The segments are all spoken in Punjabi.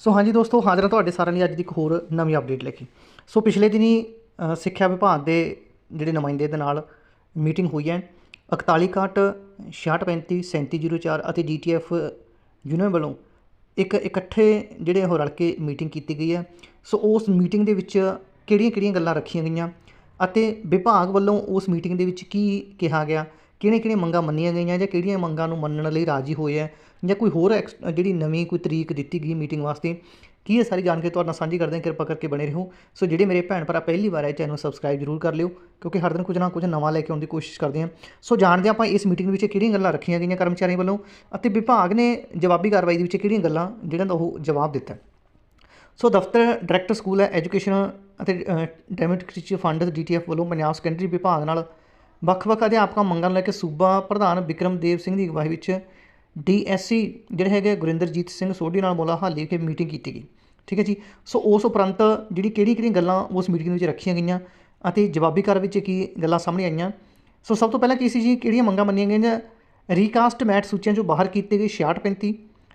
ਸੋ ਹਾਂਜੀ ਦੋਸਤੋ, ਹਾਜ਼ਰ ਹਾਂ ਤੁਹਾਡੇ ਸਾਰਿਆਂ ਲਈ ਅੱਜ ਦੀ ਇੱਕ ਹੋਰ ਨਵੀਂ ਅਪਡੇਟ ਲੈ ਕੇ। ਸੋ ਪਿਛਲੇ ਦਿਨੀ ਸਿੱਖਿਆ ਵਿਭਾਗ ਦੇ ਜਿਹੜੇ ਨੁਮਾਇੰਦੇ ਦੇ ਨਾਲ ਮੀਟਿੰਗ ਹੋਈ ਹੈ 4161 6635 3704 ਅਤੇ ਜੀਟੀਐਫ ਯੂਨੀਅਨ ਵੱਲੋਂ ਇੱਕ ਇਕੱਠੇ ਜਿਹੜੇ ਉਹ ਰਲ ਕੇ ਮੀਟਿੰਗ ਕੀਤੀ ਗਈ ਹੈ। ਸੋ ਉਸ ਮੀਟਿੰਗ ਦੇ ਵਿੱਚ ਕਿਹੜੀਆਂ ਕਿਹੜੀਆਂ ਗੱਲਾਂ ਰੱਖੀਆਂ ਗਈਆਂ ਅਤੇ ਵਿਭਾਗ ਵੱਲੋਂ ਉਸ ਮੀਟਿੰਗ ਦੇ ਵਿੱਚ ਕੀ ਕਿਹਾ ਗਿਆ, ਕਿਹੜੀਆਂ ਕਿਹੜੀਆਂ ਮੰਗਾਂ ਮੰਨੀਆਂ ਗਈਆਂ ਜਾਂ ਕਿਹੜੀਆਂ ਮੰਗਾਂ ਨੂੰ ਮੰਨਣ ਲਈ ਰਾਜੀ ਹੋਏ ਹੈ ਜਾਂ ਕੋਈ ਹੋਰ ਐਕਸ- ਜਿਹੜੀ ਨਵੀਂ ਕੋਈ ਤਰੀਕ ਦਿੱਤੀ ਗਈ ਮੀਟਿੰਗ ਵਾਸਤੇ, ਕੀ ਇਹ ਸਾਰੀ ਜਾਣਕਾਰੀ ਤੁਹਾਡੇ ਨਾਲ ਸਾਂਝੀ ਕਰਦੇ ਹਾਂ, ਕਿਰਪਾ ਕਰਕੇ ਬਣੇ ਰਹੋ। ਸੋ ਜਿਹੜੇ ਮੇਰੇ ਭੈਣ ਭਰਾ ਪਹਿਲੀ ਵਾਰ ਆਏ, ਚੈਨਲ ਨੂੰ ਸਬਸਕ੍ਰਾਈਬ ਜ਼ਰੂਰ ਕਰ ਲਿਓ, ਕਿਉਂਕਿ ਹਰ ਦਿਨ ਕੁਝ ਨਾ ਕੁਝ ਨਵਾਂ ਲੈ ਕੇ ਆਉਣ ਦੀ ਕੋਸ਼ਿਸ਼ ਕਰਦੇ ਹਾਂ। ਸੋ ਜਾਣਦੇ ਹਾਂ ਆਪਾਂ ਇਸ ਮੀਟਿੰਗ ਵਿੱਚ ਕਿਹੜੀਆਂ ਗੱਲਾਂ ਰੱਖੀਆਂ ਗਈਆਂ ਕਰਮਚਾਰੀਆਂ ਵੱਲੋਂ, ਅਤੇ ਵਿਭਾਗ ਨੇ ਜਵਾਬੀ ਕਾਰਵਾਈ ਦੇ ਵਿੱਚ ਕਿਹੜੀਆਂ ਗੱਲਾਂ, ਜਿਹੜਾਂ ਦਾ ਉਹ ਜਵਾਬ ਦਿੱਤਾ ਸੋ ਦਫ਼ਤਰ ਡਾਇਰੈਕਟਰ ਸਕੂਲ ਹੈ ਐਜੂਕੇਸ਼ਨ ਅਤੇ democracy fund D T F ਵੱਲੋਂ ਪੰਜਾਬ ਸੈਕੰਡਰੀ ਵਿਭਾਗ ਨਾਲ ਵੱਖ-ਵੱਖ ਅਧਿਆਪਕਾਂ ਮੰਗਾਂ ਨੂੰ ਲੈ ਕੇ ਸੂਬਾ ਪ੍ਰਧਾਨ ਵਿਕਰਮਦੇਵ ਸਿੰਘ ਦੀ ਅਗਵਾਈ ਵਿੱਚ ਡੀਐਸਸੀ ਜਿਹੜੇ ਹੈਗੇ ਗੁਰਿੰਦਰਜੀਤ ਸਿੰਘ ਸੋਢੀ ਨਾਲ ਮੁਲਾ ਹਾਲੀ ਕੇ ਮੀਟਿੰਗ ਕੀਤੀ ਗਈ। ਠੀਕ ਹੈ ਜੀ? ਸੋ ਉਸ ਉਪਰੰਤ ਜਿਹੜੀ ਕਿਹੜੀ ਕਿਹੜੀਆਂ ਗੱਲਾਂ ਉਸ ਮੀਟਿੰਗ ਵਿੱਚ ਰੱਖੀਆਂ ਗਈਆਂ ਅਤੇ ਜਵਾਬੀ ਕਾਰਵਾਈ ਵਿੱਚ ਕੀ ਗੱਲਾਂ ਸਾਹਮਣੇ ਆਈਆਂ? ਸੋ ਸਭ ਤੋਂ ਪਹਿਲਾਂ ਕੀ ਸੀ ਜੀ? ਕਿਹੜੀਆਂ ਮੰਗਾਂ ਮੰਨੀਆਂ ਗਈਆਂ? ਰੀਕਾਸਟ ਮੈਟ ਸੂਚੀਆਂ ਚੋਂ ਬਾਹਰ ਕੀਤੇ ਗਏ 6635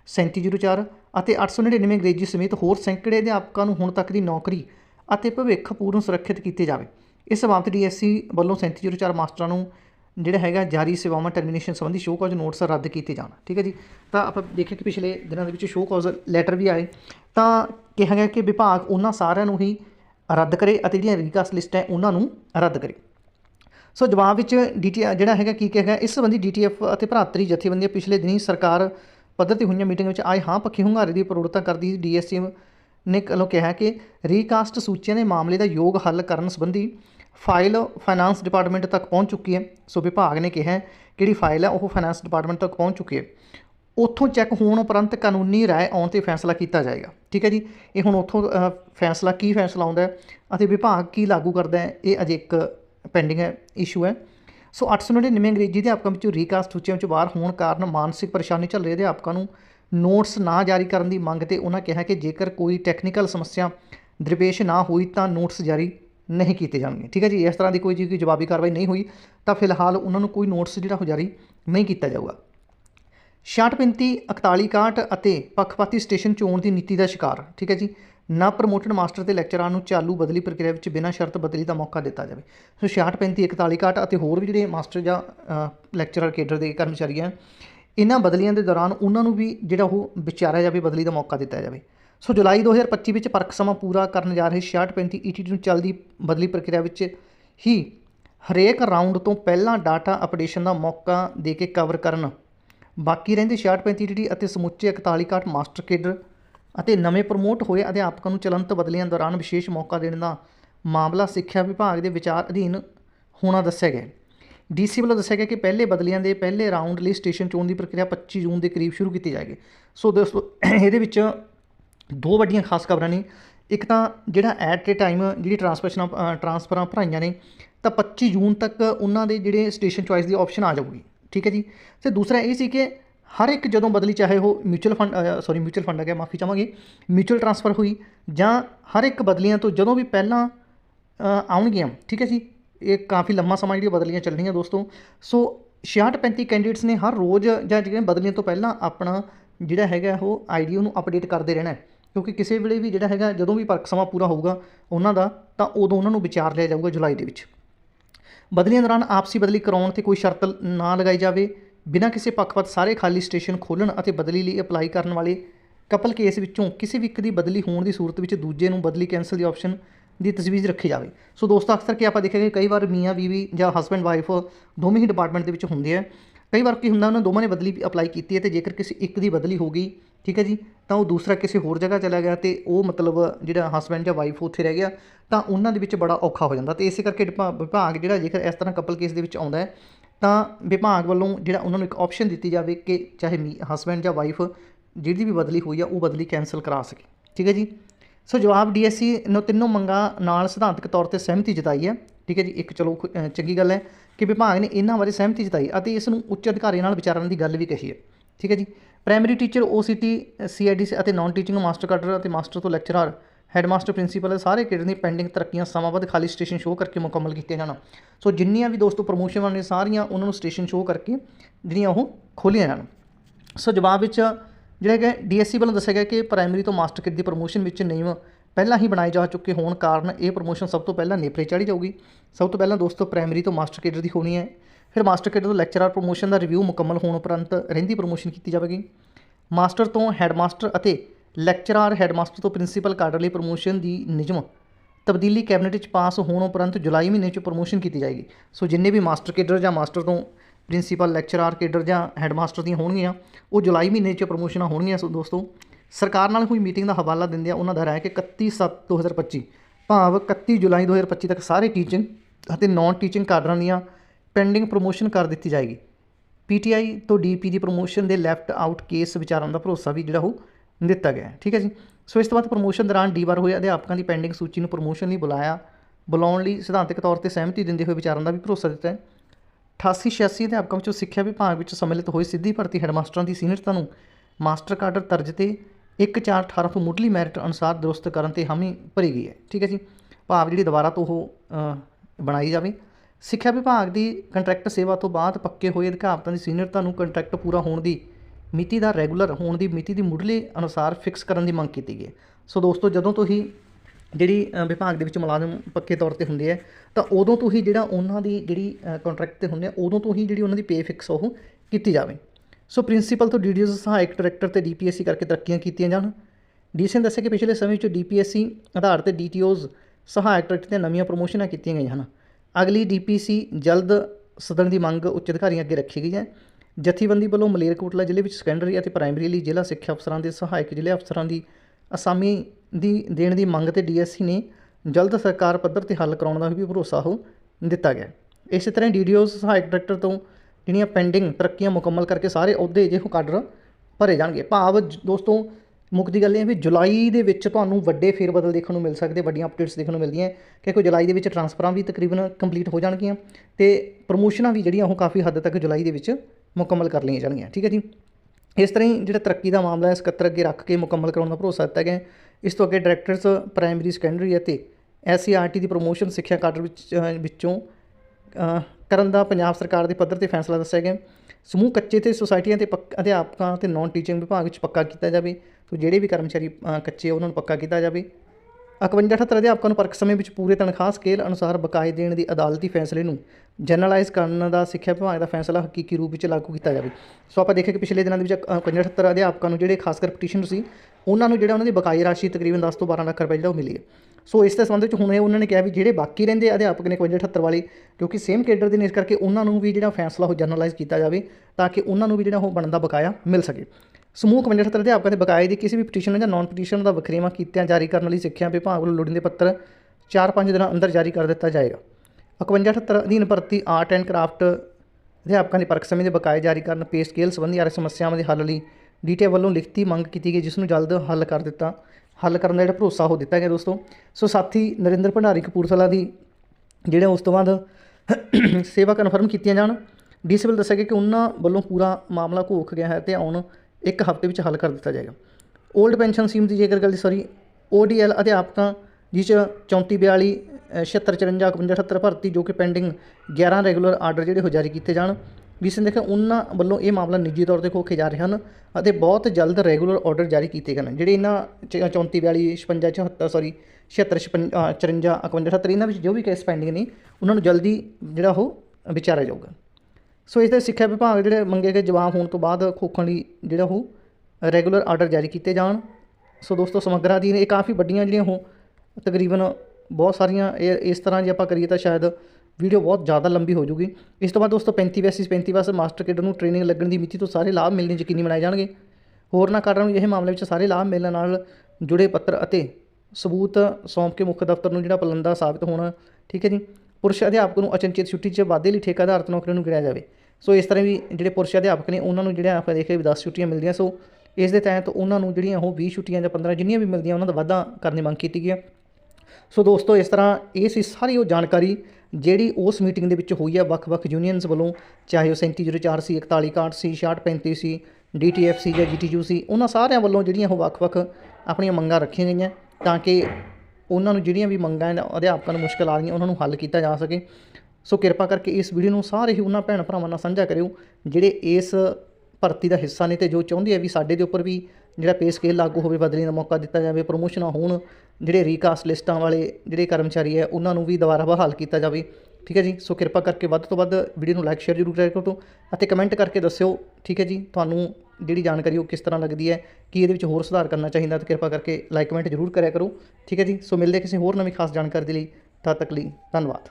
3704 ਅਤੇ 899 ਅੰਗਰੇਜ਼ੀ ਸਮੇਤ ਹੋਰ ਸੈਂਕੜੇ ਅਧਿਆਪਕਾਂ ਨੂੰ ਹੁਣ ਤੱਕ ਦੀ ਨੌਕਰੀ ਅਤੇ ਭਵਿੱਖ ਪੂਰਨ ਸੁਰੱਖਿਅਤ ਕੀਤੇ ਜਾਵੇ। ਇਸ ਬਾਬਤ ਡੀਐਸਸੀ ਵੱਲੋਂ 3704 ਮਾਸਟਰਾਂ ਨੂੰ ਜਿਹੜਾ ਹੈਗਾ ਜਾਰੀ ਸੇਵਾਵਾਂ ਟਰਮੀਨੇਸ਼ਨ ਸੰਬੰਧੀ ਸ਼ੋਅ ਕਾਜ਼ ਨੋਟਿਸ ਰੱਦ ਕੀਤੇ ਜਾਣ। ਠੀਕ ਹੈ ਜੀ? ਤਾਂ ਆਪਾਂ ਦੇਖਿਆ ਕਿ ਪਿਛਲੇ ਦਿਨਾਂ ਦੇ ਵਿੱਚ ਸ਼ੋਅ ਕਾਜ਼ ਲੈਟਰ ਵੀ ਆਏ। ਤਾਂ ਕਿਹਾ ਗਿਆ ਕਿ ਵਿਭਾਗ ਉਹਨਾਂ ਸਾਰਿਆਂ ਨੂੰ ਹੀ ਰੱਦ ਕਰੇ ਅਤੇ ਜਿਹੜੀਆਂ ਰੀਕਾਸਟ ਲਿਸਟ ਹੈ ਉਹਨਾਂ ਨੂੰ ਰੱਦ ਕਰੇ। ਸੋ ਜਵਾਬ ਵਿੱਚ ਡੀਟੀ ਜਿਹੜਾ ਹੈਗਾ ਕੀ ਕਿਹਾ ਗਿਆ, ਇਸ ਸੰਬੰਧੀ ਡੀਟੀਐਫ ਅਤੇ ਭਰਾਤਰੀ ਜਥੇਬੰਦੀਆਂ ਪਿਛਲੇ ਦਿਨੀ ਸਰਕਾਰ ਪੱਧਰ ਤੇ ਹੋਈਆਂ ਮੀਟਿੰਗ ਵਿੱਚ ਆਏ। ਹਾਂ, ਪੱਖੀ ਹੁੰਗਾਰੇ ਦੀ ਪ੍ਰੋੜਤਾ ਕਰਦੀ ਡੀਐਸਸੀਐਮ ਨੇ ਵੱਲੋਂ ਕਿਹਾ ਕਿ ਰੀਕਾਸਟ ਸੂਚੀਆਂ ਦੇ ਮਾਮਲੇ ਦਾ ਯੋਗ ਹੱਲ ਕਰਨ ਸੰਬੰਧੀ ਫਾਈਲ ਫਾਈਨਾਂਸ ਡਿਪਾਰਟਮੈਂਟ ਤੱਕ ਪਹੁੰਚ ਚੁੱਕੀ ਹੈ। ਸੋ ਵਿਭਾਗ ਨੇ ਕਿਹਾ ਕਿਹੜੀ ਫਾਈਲ ਹੈ, ਉਹ ਫਾਈਨਾਂਸ ਡਿਪਾਰਟਮੈਂਟ ਤੱਕ ਪਹੁੰਚ ਚੁੱਕੀ ਹੈ। ਉੱਥੋਂ ਚੈੱਕ ਹੋਣ ਉਪਰੰਤ ਕਾਨੂੰਨੀ ਰਾਏ ਆਉਣ ਤੇ ਫੈਸਲਾ ਕੀਤਾ ਜਾਏਗਾ। ਠੀਕ ਹੈ ਜੀ? ਇਹ ਹੁਣ ਉੱਥੋਂ ਫੈਸਲਾ ਕੀ ਫੈਸਲਾ ਆਉਂਦਾ ਹੈ ਅਤੇ ਵਿਭਾਗ ਕੀ ਲਾਗੂ ਕਰਦਾ ਹੈ, ਇਹ ਅਜੇ ਇੱਕ ਪੈਂਡਿੰਗ ਹੈ ਇਸ਼ੂ ਹੈ। ਸੋ 899 ਅੰਗਰੇਜ਼ੀ ਅਧਿਆਪਕਾਂ ਵਿੱਚੋਂ ਰੀਕਾਸਟ ਸੂਚੀਆਂ ਵਿੱਚੋਂ ਬਾਹਰ ਹੋਣ ਕਾਰਨ ਮਾਨਸਿਕ ਪਰੇਸ਼ਾਨੀ ਝੱਲ ਰਹੇ ਅਧਿਆਪਕਾਂ ਨੂੰ ਨੋਟਸ ਨਾ ਜਾਰੀ ਕਰਨ ਦੀ ਮੰਗ ਤੇ ਉਹਨਾਂ ਕਿਹਾ ਕਿ ਜੇਕਰ ਕੋਈ ਟੈਕਨੀਕਲ ਸਮੱਸਿਆ ਦਰਪੇਸ਼ ਨਾ ਹੋਈ ਤਾਂ ਨੋਟਸ ਜਾਰੀ ਨਹੀਂ ਕੀਤੇ ਜਾਣਗੇ। ਠੀਕ ਹੈ ਜੀ? ਇਸ ਤਰ੍ਹਾਂ ਦੀ ਕੋਈ ਜੀ ਕੋਈ ਜਵਾਬੀ ਕਾਰਵਾਈ ਨਹੀਂ ਹੋਈ, ਤਾਂ ਫਿਲਹਾਲ ਉਹਨਾਂ ਨੂੰ ਕੋਈ ਨੋਟਸ ਜਿਹੜਾ ਉਹ ਜਾਰੀ ਨਹੀਂ ਕੀਤਾ ਜਾਊਗਾ। 6535 4161 ਅਤੇ ਪੱਖਪਾਤੀ ਸਟੇਸ਼ਨ ਚੋਣ ਦੀ ਨੀਤੀ ਦਾ ਸ਼ਿਕਾਰ, ਠੀਕ ਹੈ ਜੀ? ਨਾ ਪ੍ਰਮੋਟਡ ਮਾਸਟਰ ਤੇ ਲੈਕਚਰਾਂ ਨੂੰ ਚਾਲੂ ਬਦਲੀ ਪ੍ਰਕਿਰਿਆ ਵਿੱਚ ਬਿਨਾਂ ਸ਼ਰਤ ਬਦਲੀ ਦਾ ਮੌਕਾ ਦਿੱਤਾ ਜਾਵੇ। ਸੋ 6535 4161 ਅਤੇ ਹੋਰ ਵੀ ਜਿਹੜੇ ਮਾਸਟਰ ਜਾਂ ਲੈਕਚਰਰ, ਕੇਡਰ ਦੇ ਕਰਮਚਾਰੀ ਆ ਇਹਨਾਂ ਬਦਲੀਆਂ ਦੇ ਦੌਰਾਨ ਉਹਨਾਂ ਨੂੰ ਵੀ ਜਿਹੜਾ ਉਹ ਵਿਚਾਰਿਆ ਜਾਵੇ, ਬਦਲੀ ਦਾ ਮੌਕਾ ਦਿੱਤਾ ਜਾਵੇ। ਸੋ ਜੁਲਾਈ 2025 ਵਿੱਚ ਪਰਖ ਸਮਾਂ ਪੂਰਾ ਕਰਨ ਜਾ ਰਹੇ 6535 ਈਟੀਟੀ ਨੂੰ ਚੱਲਦੀ ਬਦਲੀ ਪ੍ਰਕਿਰਿਆ ਵਿੱਚ ਹੀ ਹਰੇਕ ਰਾਊਂਡ ਤੋਂ ਪਹਿਲਾਂ ਡਾਟਾ ਅਪਡੇਸ਼ਨ ਦਾ ਮੌਕਾ ਦੇ ਕੇ ਕਵਰ ਕਰਨ। ਬਾਕੀ ਰਹਿੰਦੇ 6535 ਈਟੀਟੀ ਅਤੇ ਸਮੁੱਚੇ 4161 ਮਾਸਟਰ ਕੇਡਰ ਅਤੇ ਨਵੇਂ ਪ੍ਰਮੋਟ ਹੋਏ ਅਧਿਆਪਕਾਂ ਨੂੰ ਚਲੰਤ ਬਦਲੀਆਂ ਦੌਰਾਨ ਵਿਸ਼ੇਸ਼ ਮੌਕਾ ਦੇਣ ਦਾ ਮਾਮਲਾ ਸਿੱਖਿਆ ਵਿਭਾਗ ਦੇ ਵਿਚਾਰ ਅਧੀਨ ਹੋਣਾ ਦੱਸਿਆ ਗਿਆ। ਡੀਸੀ ਵੱਲੋਂ ਦੱਸਿਆ ਗਿਆ ਕਿ ਪਹਿਲੇ ਬਦਲੀਆਂ ਦੇ ਪਹਿਲੇ ਰਾਊਂਡ ਲਈ ਸਟੇਸ਼ਨ ਚੋਣ ਦੀ ਪ੍ਰਕਿਰਿਆ 25 ਜੂਨ ਦੇ ਕਰੀਬ ਸ਼ੁਰੂ ਕੀਤੀ ਜਾਏਗੀ। ਸੋ ਦੋਸਤੋ, ਇਹਦੇ ਵਿੱਚ ਦੋ ਵੱਡੀਆਂ ਖਾਸ ਖਬਰਾਂ ਨੇ। ਇੱਕ ਤਾਂ ਜਿਹੜਾ ਐਟ ਏ ਟਾਈਮ ਜਿਹੜੀ ਟ੍ਰਾਂਸਫਰੇਸ਼ਨ ਟ੍ਰਾਂਸਫਰਾਂ ਭਰਾਈਆਂ ਨੇ, ਤਾਂ 25 ਜੂਨ ਤੱਕ ਉਹਨਾਂ ਦੇ ਜਿਹੜੇ ਸਟੇਸ਼ਨ ਚੁਆਇਸ ਦੀ ਆਪਸ਼ਨ ਆ ਜਾਊਗੀ। ਠੀਕ ਹੈ ਜੀ? ਤੇ ਦੂਸਰਾ ਇਹ ਸੀ ਕਿ ਹਰ ਇੱਕ ਜਦੋਂ ਬਦਲੀ, ਚਾਹੇ ਉਹ mutual fund sorry mutual fund ਆ ਗਿਆ, ਮਾਫੀ ਚਾਹਾਂਗੇ ਮਿਊਚੁਅਲ ਟ੍ਰਾਂਸਫਰ ਹੋਈ, ਜਾਂ ਹਰ ਇੱਕ ਬਦਲੀਆਂ ਤੋਂ ਜਦੋਂ ਵੀ ਪਹਿਲਾਂ ਆਉਣਗੀਆਂ, ਠੀਕ ਹੈ ਜੀ? ਇਹ ਕਾਫੀ ਲੰਮਾ ਸਮਾਂ ਜਿਹੜੀਆਂ ਬਦਲੀਆਂ ਚੱਲਣੀਆਂ ਦੋਸਤੋ। ਸੋ 66 35 ਕੈਂਡੀਡੇਟਸ ਨੇ ਹਰ ਰੋਜ਼ ਜਾਂ ਜਿਹੜੀਆਂ ਬਦਲੀਆਂ ਤੋਂ ਪਹਿਲਾਂ ਆਪਣਾ ਜਿਹੜਾ ਹੈਗਾ ਉਹ ਆਈਡੀ ਨੂੰ ਅਪਡੇਟ ਕਰਦੇ ਰਹਿਣਾ ਕਿਉਂਕਿ ਕਿਸੇ ਵੇਲੇ ਵੀ ਜਿਹੜਾ ਹੈਗਾ, ਜਦੋਂ ਵੀ ਪਰਖ ਸਮਾਂ ਪੂਰਾ ਹੋਊਗਾ ਉਹਨਾਂ ਦਾ, ਤਾਂ ਉਦੋਂ ਉਹਨਾਂ ਨੂੰ ਵਿਚਾਰ ਲਿਆ ਜਾਊਗਾ ਜੁਲਾਈ ਦੇ ਵਿੱਚ। ਬਦਲੀਆਂ ਦੌਰਾਨ ਆਪਸੀ ਬਦਲੀ ਕਰਾਉਣ ਤੇ ਕੋਈ ਸ਼ਰਤ ਨਾ ਲਗਾਈ ਜਾਵੇ, ਬਿਨਾਂ ਕਿਸੇ ਪੱਖਪਾਤ ਸਾਰੇ ਖਾਲੀ ਸਟੇਸ਼ਨ ਖੋਲ੍ਹਣ ਅਤੇ ਬਦਲੀ ਲਈ ਅਪਲਾਈ ਕਰਨ ਵਾਲੇ ਕਪਲ ਕੇਸ ਵਿੱਚੋਂ ਕਿਸੇ ਵੀ ਇੱਕ ਦੀ ਬਦਲੀ ਹੋਣ ਦੀ ਸੂਰਤ ਵਿੱਚ ਦੂਜੇ ਨੂੰ ਬਦਲੀ ਕੈਂਸਲ ਦੀ ਆਪਸ਼ਨ ਦੀ ਤਜਵੀਜ਼ ਰੱਖੀ ਜਾਵੇ। ਸੋ ਦੋਸਤੋ, ਅਕਸਰ ਕਿ ਆਪਾਂ ਦੇਖਿਆ ਕਿ ਕਈ ਵਾਰ ਮੀਆਂ, ਬੀਵੀ ਜਾਂ ਹਸਬੈਂਡ ਵਾਈਫ ਦੋਵੇਂ ਹੀ ਡਿਪਾਰਟਮੈਂਟ ਦੇ ਵਿੱਚ ਹੁੰਦੇ ਆ। ਕਈ ਵਾਰ ਕੀ ਹੁੰਦਾ, ਉਹਨਾਂ ਦੋਵਾਂ ਨੇ ਬਦਲੀ ਅਪਲਾਈ ਕੀਤੀ ਹੈ ਤੇ ਜੇਕਰ ਕਿਸੇ ਇੱਕ ਦੀ ਬਦਲੀ ਹੋ ਗਈ, ਠੀਕ ਹੈ ਜੀ ਤਾਂ ਉਹ ਦੂਸਰਾ ਕਿਸੇ ਹੋਰ ਜਗ੍ਹਾ ਚਲਾ ਗਿਆ ਤੇ ਉਹ ਮਤਲਬ ਜਿਹੜਾ ਹਸਬੈਂਡ ਜਾਂ ਵਾਈਫ ਉੱਥੇ ਰਹਿ ਗਿਆ, ਤਾਂ ਉਹਨਾਂ ਦੇ ਵਿੱਚ ਬੜਾ ਔਖਾ ਹੋ ਜਾਂਦਾ। ਤੇ ਇਸੇ ਕਰਕੇ ਡਿਪਾ- ਵਿਭਾਗ ਜਿਹੜਾ ਜੇਕਰ ਇਸ ਤਰ੍ਹਾਂ ਕਪਲ ਕੇਸ ਦੇ ਵਿੱਚ ਆਉਂਦਾ ਹੈ, ਤਾਂ ਵਿਭਾਗ ਵੱਲੋਂ ਜਿਹੜਾ ਉਹਨਾਂ ਨੂੰ ਇੱਕ ਆਪਸ਼ਨ ਦਿੱਤੀ ਜਾਵੇ ਕਿ ਚਾਹੇ ਹਸਬੈਂਡ ਜਾਂ ਵਾਈਫ ਜਿਹਦੀ ਵੀ ਬਦਲੀ ਹੋਈ ਆ, ਉਹ ਬਦਲੀ ਕੈਂਸਲ ਕਰਾ ਸਕੇ। ਠੀਕ ਹੈ ਜੀ? ਸੋ ਜਵਾਬ ਡੀਐਸਸੀ ਨੂੰ ਤਿੰਨੋਂ ਮੰਗਾਂ ਨਾਲ ਸਿਧਾਂਤਕ ਤੌਰ ਤੇ ਸਹਿਮਤੀ ਜਤਾਈ ਹੈ। ਠੀਕ ਹੈ ਜੀ? ਇੱਕ ਚਲੋ ਖੁ- ਚੰਗੀ ਗੱਲ ਹੈ ਕਿ ਵਿਭਾਗ ਨੇ ਇਹਨਾਂ ਬਾਰੇ ਸਹਿਮਤੀ ਜਤਾਈ ਅਤੇ ਇਸ ਨੂੰ ਉੱਚ ਅਧਿਕਾਰੀਆਂ ਨਾਲ ਵਿਚਾਰਨ ਦੀ ਗੱਲ ਵੀ ਕਹੀ ਹੈ। ਠੀਕ ਹੈ ਜੀ? ਪ੍ਰਾਇਮਰੀ ਟੀਚਰ ਓਸੀਟੀ ਸੀਆਈਡੀਸੀ ਅਤੇ ਨਾਨ ਟੀਚਿੰਗ ਮਾਸਟਰ ਕੈਡਰ ਅਤੇ ਮਾਸਟਰ ਤੋਂ ਲੈਕਚਰਰ ਹੈਡਮਾਸਟਰ ਪ੍ਰਿੰਸੀਪਲ ਸਾਰੇ ਕੇਡਰ ਦੀ ਪੈਂਡਿੰਗ ਤਰੱਕੀਆਂ ਸਮਾਂਬੱਧ ਖਾਲੀ ਸਟੇਸ਼ਨ ਸ਼ੋਅ ਕਰਕੇ ਮੁਕੰਮਲ ਕੀਤੀਆਂ ਜਾਣ। ਸੋ ਜਿੰਨੀਆਂ ਵੀ ਦੋਸਤੋ ਪ੍ਰਮੋਸ਼ਨ ਨੇ ਸਾਰੀਆਂ ਉਹਨਾਂ ਨੂੰ ਸਟੇਸ਼ਨ ਸ਼ੋਅ ਕਰਕੇ ਜਿਹੜੀਆਂ ਉਹ ਖੋਲੀਆਂ ਜਾਣ। ਸੋ ਜਵਾਬ ਵਿੱਚ ਜਿਹੜਾ ਹੈਗਾ ਡੀਐਸਸੀ ਵੱਲੋਂ ਦੱਸਿਆ ਗਿਆ ਕਿ ਪ੍ਰਾਇਮਰੀ ਤੋਂ ਮਾਸਟਰ ਕਿਟ ਦੀ ਪ੍ਰੋਮੋਸ਼ਨ ਵਿੱਚ ਨਿਯਮ ਪਹਿਲਾਂ ਹੀ ਬਣਾਏ ਜਾ ਚੁੱਕੇ ਹੋਣ ਕਾਰਨ ਇਹ ਪ੍ਰੋਮੋਸ਼ਨ ਸਭ ਤੋਂ ਪਹਿਲਾਂ ਨੇਪਰੇ ਚਾੜੀ ਜਾਊਗੀ। ਸਭ ਤੋਂ ਪਹਿਲਾਂ ਦੋਸਤੋ ਪ੍ਰਾਇਮਰੀ ਤੋਂ ਮਾਸਟਰ ਕੇਡਰ ਦੀ ਹੋਣੀ ਹੈ। ਫਿਰ ਮਾਸਟਰ ਕੇਡਰ ਤੋਂ ਲੈਕਚਰਰ ਪ੍ਰੋਮੋਸ਼ਨ ਦਾ ਰਿਵਿਊ ਮੁਕੰਮਲ ਹੋਣ ਉਪਰੰਤ ਰਹਿੰਦੀ ਪ੍ਰੋਮੋਸ਼ਨ ਕੀਤੀ ਜਾਵੇਗੀ। ਮਾਸਟਰ ਤੋਂ ਹੈੱਡਮਾਸਟਰ ਅਤੇ ਲੈਕਚਰਰ ਹੈੱਡਮਾਸਟਰ ਤੋਂ ਪ੍ਰਿੰਸੀਪਲ ਕਾਡਰ ਲਈ ਪ੍ਰੋਮੋਸ਼ਨ ਦੀ ਨਿਯਮ ਤਬਦੀਲੀ ਕੈਬਨਿਟ ਵਿੱਚ ਪਾਸ ਹੋਣ ਉਪਰੰਤ ਜੁਲਾਈ ਮਹੀਨੇ 'ਚ ਪ੍ਰੋਮੋਸ਼ਨ ਕੀਤੀ ਜਾਏਗੀ। ਸੋ ਜਿੰਨੇ ਵੀ ਮਾਸਟਰ ਕੇਡਰ ਜਾਂ ਮਾਸਟਰ ਤੋਂ ਪ੍ਰਿੰਸੀਪਲ, ਲੈਕਚਰਰ ਕੇਡਰ ਜਾਂ ਹੈੱਡਮਾਸਟਰ ਦੀਆਂ ਹੋਣਗੀਆਂ, ਉਹ ਜੁਲਾਈ ਮਹੀਨੇ 'ਚ ਪ੍ਰੋਮੋਸ਼ਨਾਂ ਹੋਣਗੀਆਂ ਸੋ ਦੋਸਤੋ, ਸਰਕਾਰ ਨਾਲ ਹੋਈ ਮੀਟਿੰਗ ਦਾ ਹਵਾਲਾ ਦਿੰਦਿਆਂ ਉਹਨਾਂ ਦਾ ਰਾਇ ਕਿ 31 ਸੱਤ 2025 ਭਾਵ 31 ਜੁਲਾਈ 2025 ਤੱਕ ਸਾਰੇ ਟੀਚਿੰਗ ਅਤੇ ਨਾਨ ਟੀਚਿੰਗ ਕਾਡਰਾਂ ਦੀਆਂ ਪੈਂਡਿੰਗ ਪ੍ਰੋਮੋਸ਼ਨ ਕਰ ਦਿੱਤੀ ਜਾਏਗੀ। ਪੀਟੀਆਈ ਤੋਂ ਡੀਪੀ ਦੀ ਪ੍ਰੋਮੋਸ਼ਨ ਦੇ ਲੈਫਟ ਆਊਟ ਕੇਸ ਵਿਚਾਰਾਂ ਦਾ ਭਰੋਸਾ ਵੀ ਜਿਹੜਾ ਉਹ ਦਿੱਤਾ ਗਿਆ ਠੀਕ ਹੈ ਜੀ? ਸੋ ਇਸ ਤੋਂ ਬਾਅਦ ਪ੍ਰੋਮੋਸ਼ਨ ਦੌਰਾਨ ਡੀ ਵਾਰ ਹੋਏ ਅਧਿਆਪਕਾਂ ਦੀ ਪੈਂਡਿੰਗ ਸੂਚੀ ਨੂੰ ਪ੍ਰੋਮੋਸ਼ਨ ਲਈ ਬੁਲਾਇਆ। ਬੁਲਾਉਣ ਲਈ ਸਿਧਾਂਤਕ ਤੌਰ ਤੇ ਸਹਿਮਤੀ ਦਿੰਦੇ ਹੋਏ ਵਿਚਾਰਾਂ ਦਾ ਵੀ ਭਰੋਸਾ ਦਿੱਤਾ ਹੈ। 88 86 ਅਧਿਆਪਕਾਂ ਵਿੱਚੋਂ ਸਿੱਖਿਆ ਵਿਭਾਗ ਵਿੱਚ ਸੰਮਿਲਿਤ ਹੋਈ ਸਿੱਧੀ ਭਰਤੀ ਹੈਡਮਾਸਟਰਾਂ ਦੀ ਸੀਨੀਅਰਤਾ ਨੂੰ ਮਾਸਟਰ ਕਾਡਰ ਤਰਜ ਤੇ 1 4 18 ਤੋਂ ਮੁੱਢਲੀ ਮੈਰਿਟ ਅਨੁਸਾਰ ਦਰੁਸਤ ਕਰਨ ਤੇ ਹਾਮੀ ਭਰੀ ਗਈ ਹੈ। ਠੀਕ ਹੈ ਜੀ? ਭਾਵ ਜਿਹੜੀ ਦੁਬਾਰਾ ਤੋਂ ਉਹ ਬਣਾਈ ਜਾਵੇ। ਸਿੱਖਿਆ ਵਿਭਾਗ ਦੀ ਕੰਟਰੈਕਟ ਸੇਵਾ ਤੋਂ ਬਾਅਦ ਪੱਕੇ ਹੋਏ ਅਧਿਆਪਕਾਂ ਦੀ ਸੀਨੀਅਰਤਾ ਨੂੰ ਕੰਟਰੈਕਟ ਪੂਰਾ ਹੋਣ ਦੀ ਮਿਤੀ ਦਾ ਰੈਗੂਲਰ ਹੋਣ ਦੀ ਮਿਤੀ ਦੀ ਮੁੱਢਲੀ ਅਨੁਸਾਰ ਫਿਕਸ ਕਰਨ ਦੀ ਮੰਗ ਕੀਤੀ ਗਈ ਹੈ। ਸੋ ਦੋਸਤੋ, ਜਦੋਂ ਤੋਂ ਹੀ ਜਿਹੜੀ ਵਿਭਾਗ ਦੇ ਵਿੱਚ ਮੁਲਾਜ਼ਮ ਪੱਕੇ ਤੌਰ ਤੇ ਹੁੰਦੇ ਆ, ਤਾਂ ਉਦੋਂ ਤੋਂ ਹੀ ਜਿਹੜਾ ਉਹਨਾਂ ਦੀ ਜਿਹੜੀ ਕੰਟਰੈਕਟ ਤੇ ਹੁੰਦੇ ਆ, ਉਦੋਂ ਤੋਂ ਹੀ ਜਿਹੜੀ ਉਹਨਾਂ ਦੀ ਪੇ ਫਿਕਸ ਉਹ ਕੀਤੀ ਜਾਵੇ। ਸੋ ਪ੍ਰਿੰਸੀਪਲ ਤੋਂ ਡੀਡੀਓਸ ਸਹਾਇਕ ਡਾਇਰੈਕਟਰ ਤੇ ਡੀਪੀਐਸਸੀ ਕਰਕੇ ਤਰੱਕੀਆਂ ਕੀਤੀਆਂ ਜਾਣ। ਡੀਸੀ ਨੇ ਦੱਸਿਆ ਕਿ ਪਿਛਲੇ ਸਮੇਂ ਵਿੱਚ ਡੀਪੀਐਸਸੀ ਆਧਾਰ ਤੇ ਡੀਟੀਓਜ਼ ਸਹਾਇਕ ਡਾਇਰੈਕਟਰ ਦੀਆਂ ਨਵੀਆਂ ਪ੍ਰੋਮੋਸ਼ਨਾਂ ਕੀਤੀਆਂ ਗਈਆਂ ਹਨ। ਅਗਲੀ ਡੀਪੀਸੀ ਜਲਦ ਸਦਨ ਦੀ ਮੰਗ ਉੱਚ ਅਧਿਕਾਰੀਆਂ ਅੱਗੇ ਰੱਖੀ ਗਈ ਹੈ। ਜਥੇਬੰਦੀ ਵੱਲੋਂ ਮਲੇਰਕੋਟਲਾ ਜ਼ਿਲ੍ਹੇ ਵਿੱਚ ਸੈਕੰਡਰੀ ਅਤੇ ਪ੍ਰਾਇਮਰੀ ਲਈ ਜ਼ਿਲ੍ਹਾ ਸਿੱਖਿਆ ਅਫਸਰਾਂ ਦੇ ਸਹਾਇਕ ਜ਼ਿਲ੍ਹੇ ਅਫਸਰਾਂ ਦੀ ਅਸਾਮੀ ਦੀ ਦੇਣ ਦੀ ਮੰਗ ਤੇ ਡੀਐਸਸੀ ਨੇ ਜਲਦ ਸਰਕਾਰ ਪੱਧਰ ਤੇ ਹੱਲ ਕਰਾਉਣ ਦਾ ਵੀ ਭਰੋਸਾ ਉਹ ਦਿੱਤਾ ਗਿਆ। ਇਸੇ ਤਰ੍ਹਾਂ ਡੀਡੀਓਜ਼ ਸਹਾਇਕ ਡਾਇਰੈਕਟਰ ਤੋਂ ਜਿਹੜੀਆਂ ਪੈਂਡਿੰਗ ਤਰੱਕੀਆਂ ਮੁਕੰਮਲ ਕਰਕੇ ਸਾਰੇ ਅਹੁਦੇ ਜਿਹੋ ਕਾਡਰ ਭਰੇ ਜਾਣਗੇ। ਭਾਵ ਜ- ਦੋਸਤੋ ਮੁੱਕਦੀ ਗੱਲ ਇਹ ਹੈ ਵੀ ਜੁਲਾਈ ਦੇ ਵਿੱਚ ਤੁਹਾਨੂੰ ਵੱਡੇ ਫੇਰਬਦਲ ਦੇਖਣ ਨੂੰ ਮਿਲ ਸਕਦੇ, ਵੱਡੀਆਂ ਅਪਡੇਟਸ ਦੇਖਣ ਨੂੰ ਮਿਲਦੀਆਂ ਕਿਉਂਕਿ ਜੁਲਾਈ ਦੇ ਵਿੱਚ ਟਰਾਂਸਫਰਾਂ ਵੀ ਤਕਰੀਬਨ ਕੰਪਲੀਟ ਹੋ ਜਾਣਗੀਆਂ ਤੇ ਪ੍ਰਮੋਸ਼ਨਾਂ ਵੀ ਜਿਹੜੀਆਂ ਉਹ ਕਾਫੀ ਹੱਦ ਤੱਕ ਜੁਲਾਈ ਦੇ ਵਿੱਚ ਮੁਕੰਮਲ ਕਰ ਲਈਆਂ ਜਾਣਗੀਆਂ, ਠੀਕ ਹੈ ਜੀ? ਇਸ ਤਰ੍ਹਾਂ ਹੀ ਜਿਹੜਾ ਤਰੱਕੀ ਦਾ ਮਾਮਲਾ ਹੈ, ਸਕੱਤਰ ਅੱਗੇ ਰੱਖ ਕੇ ਮੁਕੰਮਲ ਕਰਾਉਣ ਦਾ ਭਰੋਸਾ ਦਿੱਤਾ ਗਿਆ ਇਸ ਤੋਂ ਅੱਗੇ ਡਾਇਰੈਕਟਰਸ ਪ੍ਰਾਇਮਰੀ ਸੈਕੰਡਰੀ ਅਤੇ ਐਸਸੀਆਰਟੀ ਦੀ ਪ੍ਰੋਮੋਸ਼ਨ ਸਿੱਖਿਆ ਕਾਡਰ ਵਿੱਚ ਵਿੱਚੋਂ ਕਰਨ ਦਾ ਪੰਜਾਬ ਸਰਕਾਰ ਦੇ ਪੱਧਰ ਤੇ ਫੈਸਲਾ ਦੱਸਿਆ ਗਿਆ ਸਮੂਹ ਕੱਚੇ ਤੇ ਸੁਸਾਇਟੀਆਂ ਤੇ ਪੱਕ- ਅਧਿਆਪਕਾਂ ਤੇ ਨਾਨ ਟੀਚਿੰਗ ਵਿਭਾਗ ਵਿੱਚ ਪੱਕਾ ਕੀਤਾ ਜਾਵੇ। ਤੋ ਜਿਹੜੇ ਵੀ ਕਰਮਚਾਰੀ ਕੱਚੇ ਆ, ਉਹਨਾਂ ਨੂੰ ਪੱਕਾ ਕੀਤਾ ਜਾਵੇ। 51 78 ਅਧਿਆਪਕਾਂ ਨੂੰ ਪਰਖ ਸਮੇਂ ਵਿੱਚ ਪੂਰੇ ਤਨਖਾਹ ਸਕੇਲ ਅਨੁਸਾਰ ਬਕਾਏ ਦੇਣ ਦੀ ਅਦਾਲਤੀ ਫੈਸਲੇ ਨੂੰ ਜਨਰਲਾਈਜ਼ ਕਰਨ ਦਾ ਸਿੱਖਿਆ ਵਿਭਾਗ ਦਾ ਫੈਸਲਾ ਹਕੀਕੀ ਰੂਪ ਵਿੱਚ ਲਾਗੂ ਕੀਤਾ ਜਾਵੇ। ਸੋ ਆਪਾਂ ਦੇਖਿਆ ਕਿ ਪਿਛਲੇ ਦਿਨਾਂ ਦੇ ਵਿੱਚ 51 78 ਅਧਿਆਪਕਾਂ ਨੂੰ ਜਿਹੜੇ ਖਾਸ ਕਰ ਪਟੀਸ਼ਨ ਸੀ ਉਹਨਾਂ ਨੂੰ ਜਿਹੜਾ ਉਹਨਾਂ ਦੀ ਬਕਾਈ ਰਾਸ਼ੀ ਤਕਰੀਬਨ 10 ਤੋਂ 12 ਲੱਖ ਰੁਪਏ ਜਿਹੜਾ ਉਹ ਮਿਲੀ ਹੈ। ਸੋ ਇਸ ਦੇ ਸੰਬੰਧ ਵਿੱਚ ਹੁਣ ਇਹ ਉਹਨਾਂ ਨੇ ਕਿਹਾ ਵੀ ਜਿਹੜੇ ਬਾਕੀ ਰਹਿੰਦੇ ਅਧਿਆਪਕ ਨੇ 51 78 ਵਾਲੇ ਕਿਉਂਕਿ ਸੇਮ ਕੇਡਰ ਦੇ ਨੇ ਇਸ ਕਰਕੇ ਉਹਨਾਂ ਨੂੰ ਵੀ ਜਿਹੜਾ ਫੈਸਲਾ ਉਹ ਜਨਰਲਾਈਜ਼ ਕੀਤਾ ਜਾਵੇ ਤਾਂ ਕਿ ਉਹਨਾਂ ਨੂੰ ਵੀ ਜਿਹੜਾ ਉਹ ਬਣਦਾ ਬਕਾਇਆ ਮਿਲ ਸਕੇ। ਸਮੂਹ 51 78 ਅਧਿਆਪਕਾਂ ਦੇ ਬਕਾਏ ਦੀ ਕਿਸੇ ਵੀ ਪਟੀਸ਼ਨ ਜਾਂ ਨਾਨ ਪਟੀਸ਼ਨ ਦਾ ਵਖਰੇਵਾਂ ਕੀਤਿਆਂ ਜਾਰੀ ਕਰਨ ਲਈ ਸਿੱਖਿਆ ਵਿਭਾਗ ਵੱਲੋਂ ਲੋੜੀਂਦੇ ਪੱਤਰ 4-5 ਦਿਨਾਂ ਅੰਦਰ ਜਾਰੀ ਕਰ ਦਿੱਤਾ ਜਾਏਗਾ। 51 78 ਅਧੀਨ ਭਰਤੀ ਆਰਟ ਐਂਡ ਕਰਾਫਟ ਅਧਿਆਪਕਾਂ ਦੀ ਪਰਖ ਸਮੇਂ ਦੇ ਬਕਾਏ ਜਾਰੀ ਕਰਨ, ਪੇ ਸਕੇਲ ਸੰਬੰਧੀ ਆ ਰਹੀਆਂ ਸਮੱਸਿਆਵਾਂ ਦੇ ਹੱਲ ਲਈ ਡੀਟੀਏ ਵੱਲੋਂ ਲਿਖਤੀ ਮੰਗ ਕੀਤੀ ਗਈ, ਜਿਸ ਨੂੰ ਜਲਦ ਹੱਲ ਕਰ ਦਿੱਤਾ, ਹੱਲ ਕਰਨ ਦਾ ਜਿਹੜਾ ਭਰੋਸਾ ਹੋ ਦਿੱਤਾ ਗਿਆ ਦੋਸਤੋ। ਸੋ ਸਾਥੀ ਨਰਿੰਦਰ ਭੰਡਾਰੀ ਕਪੂਰਥਲਾ ਦੀ ਜਿਹੜੇ ਉਸ ਤੋਂ ਬਾਅਦ ਸੇਵਾ ਕਨਫਰਮ ਕੀਤੀਆਂ ਜਾਣ ਡੀਸੀ ਵੱਲ ਦੱਸਿਆ ਗਿਆ ਕਿ ਉਹਨਾਂ ਵੱਲੋਂ ਪੂਰਾ ਮਾਮਲਾ ਘੋਖ ਗਿਆ ਹੈ ਤੇ ਆਉਣ ਇੱਕ ਹਫ਼ਤੇ ਵਿੱਚ ਹੱਲ ਕਰ ਦਿੱਤਾ ਜਾਏਗਾ। 올ਡ ਪੈਨਸ਼ਨ ਸਕੀਮ ਦੀ ਜੇਕਰ ਗੱਲ ਦੀ ਸੌਰੀ ODL ਅਧਿਆਪਕਾਂ, ਜਿਸ 'ਚ 34 42 76 54 51 78 ਭਰਤੀ ਜੋ ਕਿ ਪੈਂਡਿੰਗ 11 ਰੈਗੂਲਰ ਆਰਡਰ ਜਿਹੜੇ ਹੋ ਜਾਰੀ ਕੀਤੇ ਜਾਣ। ਜਿਸ ਨੇ ਦੇਖਿਆ ਉਹਨਾਂ ਵੱਲੋਂ ਇਹ ਮਾਮਲਾ ਨਿੱਜੀ ਤੌਰ ਤੇ ਖੋਖੇ ਜਾ ਰਹੇ ਹਨ ਅਤੇ ਬਹੁਤ ਜਲਦ ਰੈਗੂਲਰ ਆਰਡਰ ਜਾਰੀ ਕੀਤੇ ਗਏ ਨੇ। ਜਿਹੜੇ ਇਹਨਾਂ 'ਚ 34 42 56 74 ਸੌਰੀ 76 56 54 51 78 ਇਹਨਾਂ ਵਿੱਚ ਜੋ ਵੀ ਕੇਸ ਪੈਂਡਿੰਗ ਨੇ, ਉਹਨਾਂ ਨੂੰ ਜਲਦੀ ਜਿਹੜਾ ਉਹ ਵਿਚਾਰਿਆ ਜਾਊਗਾ। ਸੋ ਇਸ ਦੇ ਸਿੱਖਿਆ ਵਿਭਾਗ ਜਿਹੜੇ ਮੰਗੇ ਗਏ ਜਵਾਬ ਹੋਣ ਤੋਂ ਬਾਅਦ ਖੋਖਣ ਲਈ ਜਿਹੜਾ ਉਹ ਰੈਗੂਲਰ ਆਰਡਰ ਜਾਰੀ ਕੀਤੇ ਜਾਣ। ਸੋ ਦੋਸਤੋ, ਸਮੱਗਰਾ ਦੀ ਇਹ ਕਾਫੀ ਵੱਡੀਆਂ ਜਿਹੜੀਆਂ ਉਹ ਤਕਰੀਬਨ ਬਹੁਤ ਸਾਰੀਆਂ ਇਹ, ਇਸ ਤਰ੍ਹਾਂ ਜੇ ਆਪਾਂ ਕਰੀਏ ਤਾਂ ਸ਼ਾਇਦ ਵੀਡੀਓ ਬਹੁਤ ਜ਼ਿਆਦਾ ਲੰਬੀ ਹੋ ਜੂਗੀ। ਇਸ ਤੋਂ ਬਾਅਦ ਦੋਸਤੋ 35 ਬੈਸਿਸ 35 ਬਸ ਮਾਸਟਰ ਕੇਡਰ ਨੂੰ ਟ੍ਰੇਨਿੰਗ ਲੱਗਣ ਦੀ ਮਿਤੀ ਤੋਂ ਸਾਰੇ ਲਾਭ ਮਿਲਣੇ ਯਕੀਨੀ ਬਣਾਏ ਜਾਣਗੇ। ਹੋਰ ਨਾ ਕਾਰਨ ਨੂੰ ਇਹ ਮਾਮਲੇ ਵਿੱਚ ਸਾਰੇ ਲਾਭ ਮਿਲਣ ਨਾਲ ਜੁੜੇ ਪੱਤਰ ਅਤੇ ਸਬੂਤ ਸੌਂਪ ਕੇ ਮੁੱਖ ਦਫ਼ਤਰ ਨੂੰ ਜਿਹੜਾ ਪਲੰਦਾ ਸਾਬਤ ਹੋਣਾ, ਠੀਕ ਹੈ ਜੀ। ਪੁਰਸ਼ ਅਧਿਆਪਕ ਨੂੰ ਅਚਨਚੇਤ ਛੁੱਟੀ 'ਚ ਵਾਧੇ ਲਈ ਠੇਕਾ ਆਧਾਰਿਤ ਨੌਕਰੀ ਨੂੰ ਗਿਣਿਆ ਜਾਵੇ। ਸੋ ਇਸ ਤਰ੍ਹਾਂ ਵੀ ਜਿਹੜੇ ਪੁਰਸ਼ ਅਧਿਆਪਕ ਨੇ, ਉਹਨਾਂ ਨੂੰ ਜਿਹੜਾ ਆਪਾਂ ਦੇਖਿਆ ਵੀ 10 ਛੁੱਟੀਆਂ ਮਿਲਦੀਆਂ, ਸੋ ਇਸ ਦੇ ਤਹਿਤ ਉਹਨਾਂ ਨੂੰ ਜਿਹੜੀਆਂ ਉਹ 20 ਛੁੱਟੀਆਂ ਜਾਂ 15 ਜਿੰਨੀਆਂ ਵੀ ਮਿਲਦੀਆਂ, ਉਹਨਾਂ ਦਾ ਵਾਧਾ ਕਰਨ ਦੀ ਮੰਗ ਕੀਤੀ ਗਈ ਹੈ ਸੋ ਦੋਸਤੋ, ਇਸ ਤਰ੍ਹਾਂ ਇਹ ਸੀ ਸਾਰੀ ਉਹ ਜਾਣਕਾਰੀ ਜਿਹੜੀ ਉਸ ਮੀਟਿੰਗ ਦੇ ਵਿੱਚ ਹੋਈ ਹੈ ਵੱਖ-ਵੱਖ ਯੂਨੀਅਨਸ ਵੱਲੋਂ, ਚਾਹੇ ਉਹ 3704 ਸੀ 4161 ਸੀ 6635 ਸੀ ਡੀਟੀਐਫ ਸੀ ਜਾਂ ਜੀਟੀਯੂ ਸੀ, ਉਹਨਾਂ ਸਾਰਿਆਂ ਵੱਲੋਂ ਜਿਹੜੀਆਂ ਉਹ ਵੱਖ-ਵੱਖ ਆਪਣੀਆਂ ਮੰਗਾਂ ਰੱਖੀਆਂ ਗਈਆਂ ਤਾਂ ਕਿ ਉਹਨਾਂ ਨੂੰ ਜਿਹੜੀਆਂ ਵੀ ਮੰਗਾਂ ਹਨ ਅਧਿਆਪਕਾਂ ਨੂੰ ਮੁਸ਼ਕਲ ਆ ਰਹੀਆਂ, ਉਹਨਾਂ ਨੂੰ ਹੱਲ ਕੀਤਾ ਜਾ ਸਕੇ। ਸੋ ਕਿਰਪਾ ਕਰਕੇ ਇਸ ਵੀਡੀਓ ਨੂੰ ਸਾਰੇ ਹੀ ਉਹਨਾਂ ਭੈਣ ਭਰਾਵਾਂ ਨਾਲ ਸਾਂਝਾ ਕਰਿਓ, ਜਿਹੜੇ ਇਸ ਭਰਤੀ ਦਾ ਹਿੱਸਾ ਨੇ ਤੇ ਜੋ ਚਾਹੁੰਦੇ ਆ ਵੀ ਸਾਡੇ ਦੇ ਉੱਪਰ ਵੀ ਜਿਹੜਾ ਪੇ ਸਕੇਲ ਲਾਗੂ ਹੋਵੇ ਬਦਲੀ ਦਾ ਮੌਕਾ ਦਿੱਤਾ ਜਾਵੇ ਪ੍ਰੋਮੋਸ਼ਨਾਂ ਹੋਣ, ਜਿਹੜੇ ਰੀਕਾਸਟ ਲਿਸਟਾਂ ਵਾਲੇ ਜਿਹੜੇ ਕਰਮਚਾਰੀ ਹੈ, ਉਹਨਾਂ ਨੂੰ ਵੀ ਦੁਬਾਰਾ ਬਹਾਲ ਕੀਤਾ ਜਾਵੇ। ਠੀਕ ਹੈ ਜੀ? ਸੋ ਕਿਰਪਾ ਕਰਕੇ ਵੱਧ ਤੋਂ ਵੱਧ ਵੀਡੀਓ ਨੂੰ ਲਾਈਕ ਸ਼ੇਅਰ ਜ਼ਰੂਰ ਕਰਿਆ ਕਰੋ ਅਤੇ ਕਮੈਂਟ ਕਰਕੇ ਦੱਸਿਓ, ਠੀਕ ਹੈ ਜੀ? ਤੁਹਾਨੂੰ ਜਿਹੜੀ ਜਾਣਕਾਰੀ ਉਹ ਕਿਸ ਤਰ੍ਹਾਂ ਲੱਗਦੀ ਹੈ, ਕੀ ਇਹਦੇ ਵਿੱਚ ਹੋਰ ਸੁਧਾਰ ਕਰਨਾ ਚਾਹੀਦਾ ਤਾਂ ਕਿਰਪਾ ਕਰਕੇ ਲਾਈਕ ਕਮੈਂਟ ਜ਼ਰੂਰ ਕਰਿਆ ਕਰੋ। ਠੀਕ ਹੈ ਜੀ? ਸੋ ਮਿਲਦੇ ਕਿਸੇ ਹੋਰ ਨਵੀਂ ਖਾਸ ਜਾਣਕਾਰੀ ਦੇ ਲਈ, ਤਦ ਤੱਕ ਲਈ ਧੰਨਵਾਦ।